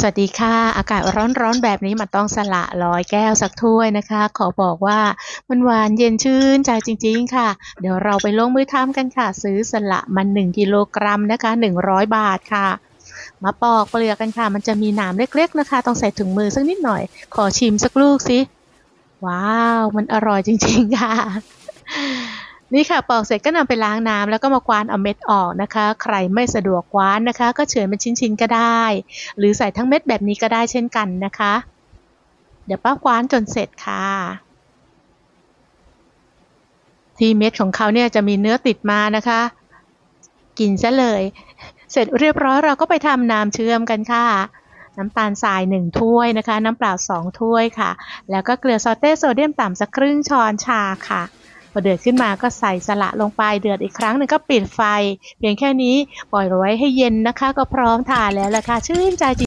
สวัสดีค่ะ อากาศร้อนๆแบบนี้มันต้องสละร้อยแก้วสักถ้วยนะคะ ขอบอกว่ามันหวานเย็นชื่นใจจริงๆค่ะ เดี๋ยวเราไปลงมือทำกันค่ะ ซื้อสละมัน1กิโลกรัมนะคะ100 บาทค่ะ มาปอกเปลือกกันค่ะ มันจะมีหนามเล็กๆนะคะ ต้องใส่ถุงมือสักนิดหน่อย ขอชิมสักลูกสิว้าว มันอร่อยจริงๆค่ะ นี่ค่ะปอกเสร็จก็นำไปล้างน้ำแล้วก็มากวานเอาเม็ดออกนะคะ ใครไม่สะดวกกวานนะคะ ก็เฉือนเป็นชิ้นๆก็ได้ หรือใส่ทั้งเม็ดแบบนี้ก็ได้เช่นกันนะคะ เดี๋ยวป้ากวานจนเสร็จค่ะ ที่เม็ดของเขาเนี่ยจะมีเนื้อติดมานะคะ กินซะเลย เสร็จเรียบร้อยเราก็ไปทำน้ำเชื่อมกันค่ะน้ำตาลทราย 1 ถ้วยนะคะ น้ำเปล่า 2 ถ้วยค่ะ แล้วก็เกลือซอเต้โซเดียมต่ำสักครึ่งช้อนชาค่ะ อเดือดขึ้นมาก็ใส่สละลงไปเดือดอีกครั้งหนึ่งก็ปิดไฟ เพียงแค่นี้ปล่อยไว้ให้เย็นนะคะ ก็พร้อมทานแล้วล่ะค่ะชื่นใจจริง